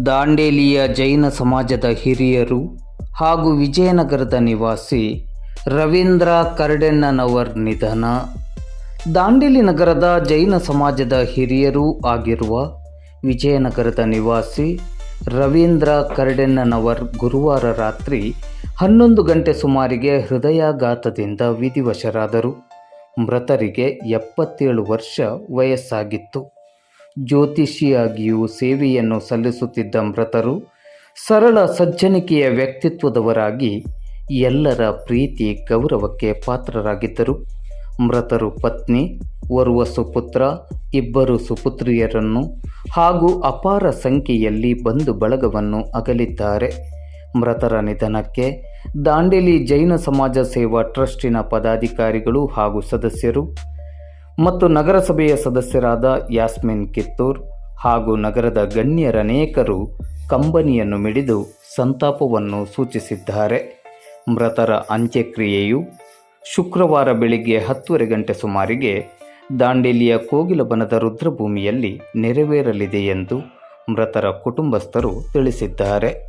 ದಾಂಡೇಲಿಯ ಜೈನ ಸಮಾಜದ ಹಿರಿಯರು ಹಾಗೂ ವಿಜಯನಗರದ ನಿವಾಸಿ ರವೀಂದ್ರ ಕರ್ಡೆಣ್ಣನವರ್ ನಿಧನ. ದಾಂಡೇಲಿ ನಗರದ ಜೈನ ಸಮಾಜದ ಹಿರಿಯರೂ ಆಗಿರುವ ವಿಜಯನಗರದ ನಿವಾಸಿ ರವೀಂದ್ರ ಕರ್ಡೆಣ್ಣನವರ್ ಗುರುವಾರ ರಾತ್ರಿ ಹನ್ನೊಂದು ಗಂಟೆ ಸುಮಾರಿಗೆ ಹೃದಯಾಘಾತದಿಂದ ವಿಧಿವಶರಾದರು. ಮೃತರಿಗೆ ಎಪ್ಪತ್ತೇಳು ವರ್ಷ ವಯಸ್ಸಾಗಿತ್ತು. ಜ್ಯೋತಿಷಿಯಾಗಿಯೂ ಸೇವೆಯನ್ನು ಸಲ್ಲಿಸುತ್ತಿದ್ದ ಮೃತರು ಸರಳ ಸಜ್ಜನಿಕೆಯ ವ್ಯಕ್ತಿತ್ವದವರಾಗಿ ಎಲ್ಲರ ಪ್ರೀತಿ ಗೌರವಕ್ಕೆ ಪಾತ್ರರಾಗಿದ್ದರು. ಮೃತರು ಪತ್ನಿ, ಓರ್ವ ಸುಪುತ್ರ, ಇಬ್ಬರು ಸುಪುತ್ರಿಯರನ್ನು ಹಾಗೂ ಅಪಾರ ಸಂಖ್ಯೆಯಲ್ಲಿ ಬಂಧು ಬಳಗವನ್ನು ಅಗಲಿದ್ದಾರೆ. ಮೃತರ ನಿಧನಕ್ಕೆ ದಾಂಡೇಲಿ ಜೈನ ಸಮಾಜ ಸೇವಾ ಟ್ರಸ್ಟಿನ ಪದಾಧಿಕಾರಿಗಳು ಹಾಗೂ ಸದಸ್ಯರು ಮತ್ತು ನಗರಸಭೆಯ ಸದಸ್ಯರಾದ ಯಾಸ್ಮಿನ್ ಕಿತ್ತೂರ್ ಹಾಗೂ ನಗರದ ಗಣ್ಯರನೇಕರು ಕಂಬನಿಯನ್ನು ಮಿಡಿದು ಸಂತಾಪವನ್ನು ಸೂಚಿಸಿದ್ದಾರೆ. ಮೃತರ ಅಂತ್ಯಕ್ರಿಯೆಯು ಶುಕ್ರವಾರ ಬೆಳಿಗ್ಗೆ ಹತ್ತುವರೆ ಗಂಟೆ ಸುಮಾರಿಗೆ ದಾಂಡೇಲಿಯ ಕೋಗಿಲಬನದ ರುದ್ರಭೂಮಿಯಲ್ಲಿ ನೆರವೇರಲಿದೆ ಎಂದು ಮೃತರ ಕುಟುಂಬಸ್ಥರು ತಿಳಿಸಿದ್ದಾರೆ.